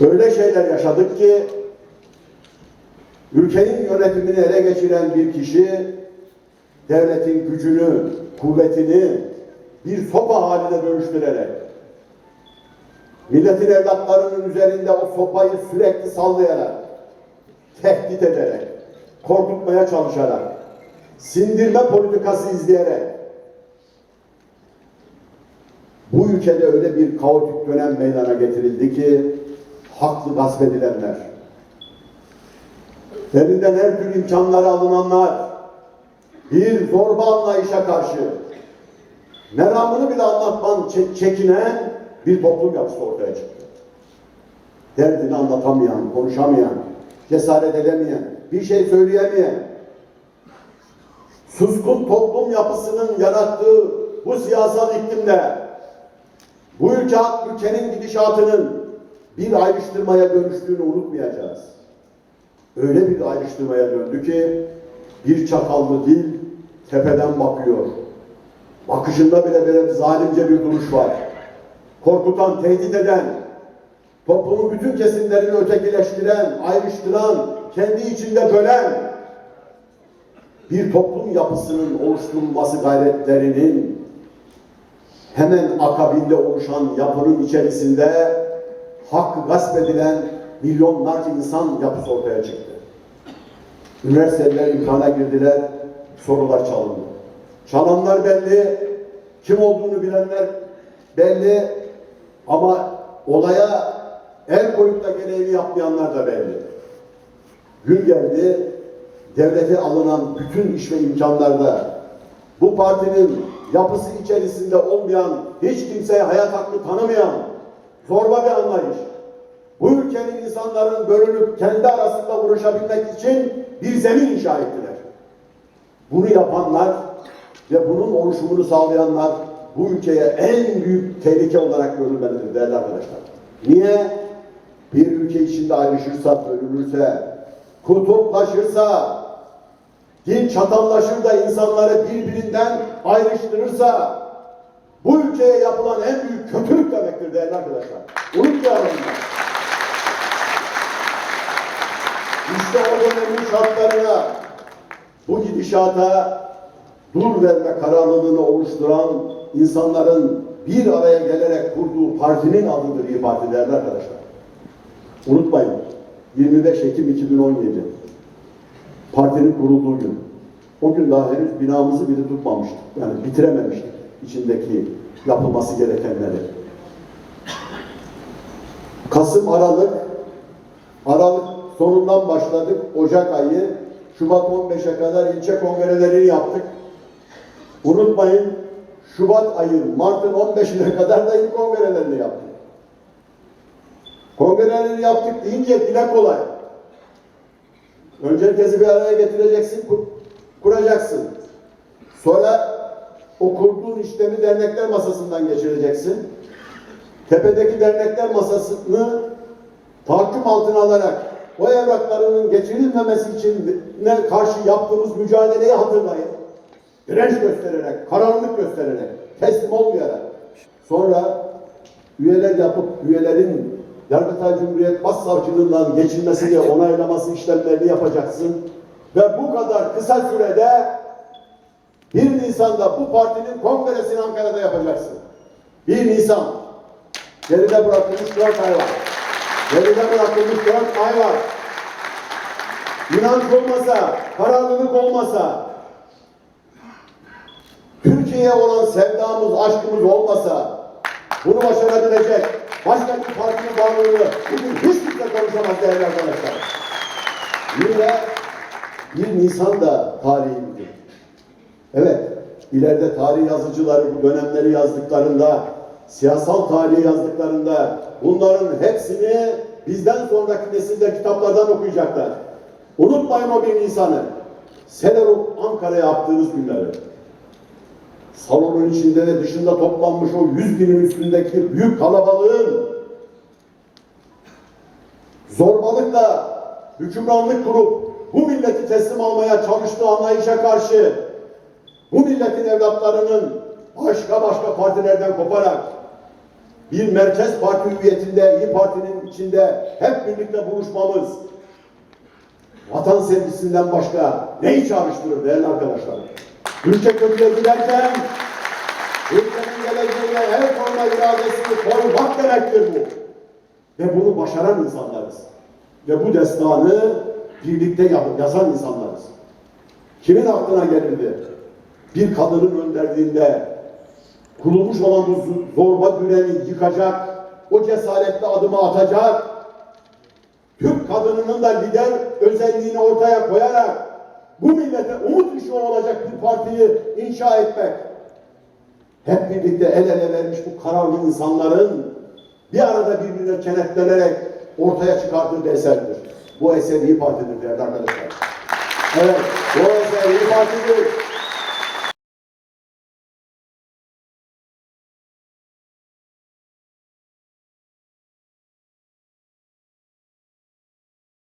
Öyle şeyler yaşadık ki ülkenin yönetimini ele geçiren bir kişi devletin gücünü, kuvvetini bir sopa haline dönüştürerek milletin evlatlarının üzerinde o sopayı sürekli sallayarak, tehdit ederek, korkutmaya çalışarak, sindirme politikası izleyerek bu ülkede öyle bir kaotik dönem meydana getirildi ki haklı gasp edilenler, elinden her türlü imkanları alınanlar, bir zorba anlayışa karşı meramını bile anlatman çe- çekinen bir toplum yapısı ortaya çıktı. Derdini anlatamayan, konuşamayan, cesaret edemeyen, bir şey söyleyemeyen, suskun toplum yapısının yarattığı bu siyasal iklimde bu ülke, ülkenin gidişatının bir ayrıştırmaya dönüştüğünü unutmayacağız. Öyle bir ayrıştırmaya döndü ki bir çakallı dil tepeden bakıyor. Bakışında bile böyle zalimce bir duruş var. Korkutan, tehdit eden, toplumun bütün kesimlerini ötekileştiren, ayrıştıran, kendi içinde bölen bir toplum yapısının oluşturulması gayretlerinin hemen akabinde oluşan yapının içerisinde hakkı gasp edilen milyonlarca insan yapısı ortaya çıktı. Üniversiteler imtihana girdiler, sorular çalındı. Çalanlar belli, kim olduğunu bilenler belli ama olaya el koyup da gereğini yapmayanlar da belli. Gün geldi, devlete alınan bütün iş ve imkanlarda bu partinin yapısı içerisinde olmayan, hiç kimseye hayat hakkı tanımayan zorba bir anlayış. Bu ülkenin insanların bölünüp kendi arasında uğraşabilmek için bir zemin inşa ettiler. Bunu yapanlar ve bunun oluşumunu sağlayanlar bu ülkeye en büyük tehlike olarak görülmelidir değerli arkadaşlar. Niye? Bir ülke içinde ayrışırsa, bölünürse, kutuplaşırsa, din çatallaşır da insanları birbirinden ayrıştırırsa bu ülkeye yapılan en büyük kötülük demektir değerli arkadaşlar. Unutmayalım. İşte o dönemin şartlarına bu gidişata dur verme kararlılığını oluşturan insanların bir araya gelerek kurduğu partinin adıdır İYİ Parti değerli arkadaşlar. Unutmayın 25 Ekim 2017 partinin kurulduğu gün. O gün daha henüz binamızı bile tutmamıştık. Yani bitirememiştik içindeki yapılması gerekenleri. Kasım, Aralık, Aralık sonundan başladık. Ocak ayı, Şubat 15'e kadar ilçe kongreleri yaptık. Unutmayın, Şubat ayı, Mart'ın 15'ine kadar da il kongrelerini yaptık. Kongreleri yaptık deyince dile kolay. Önce herkesi bir araya getireceksin, kur- kuracaksın. Sonra o kurduğun işlemi dernekler masasından geçireceksin. Tepedeki dernekler masasını tahakküm altına alarak o evraklarının geçirilmemesi için ne karşı yaptığımız mücadeleyi hatırlayın. Direnç göstererek, kararlılık göstererek, teslim olmayarak. Sonra üyeler yapıp üyelerin Yargıtay Cumhuriyet Başsavcılığından geçilmesini, onaylaması işlemlerini yapacaksın. Ve bu kadar kısa sürede 1 Nisan'da bu partinin kongresini Ankara'da yapacaksın. 1 Nisan. Geride bırakılmış 4 ay var. Geride bırakılmış 4 ay var. İnanç olmasa, kararlılık olmasa, Türkiye'ye olan sevdamız, aşkımız olmasa bunu başarabilecek başka bir partinin varlığını bugün hiç kimse konuşamaz değerli arkadaşlar. Yine 1 Nisan da. Evet, ileride tarih yazıcıları bu dönemleri yazdıklarında, siyasal tarihi yazdıklarında bunların hepsini bizden sonraki nesiller kitaplardan okuyacaklar. Unutmayın o 1 Nisan'ı. Selerok Ankara'ya yaptığınız günleri. Salonun içinde de dışında toplanmış o yüz binin üstündeki büyük kalabalığın zorbalıkla hükümranlık kurup bu milleti teslim almaya çalıştığı anlayışa karşı bu milletin evlatlarının başka başka partilerden koparak bir merkez parti hüviyetinde, İyi Parti'nin içinde hep birlikte buluşmamız vatan sevgisinden başka neyi çağrıştırır değerli arkadaşlar? Ülke kötüye giderken ülkenin geleceğine el koyma iradesini korumak demektir bu. Ve bunu başaran insanlarız. Ve bu destanı birlikte yazan insanlarız. Kimin aklına gelirdi? Bir kadının önderliğinde kurulmuş olan bu zorba düzeni yıkacak, o cesaretli adımı atacak, Türk kadınının da lider özelliğini ortaya koyarak bu millete umut ışığı olacak bir partiyi inşa etmek. Hep birlikte el ele vermiş bu kararlı insanların bir arada birbirine kenetlenerek ortaya çıkardığı bir eserdir. Bu eser İyi Parti'dir değerli arkadaşlar. Evet, bu eser İyi Parti'dir.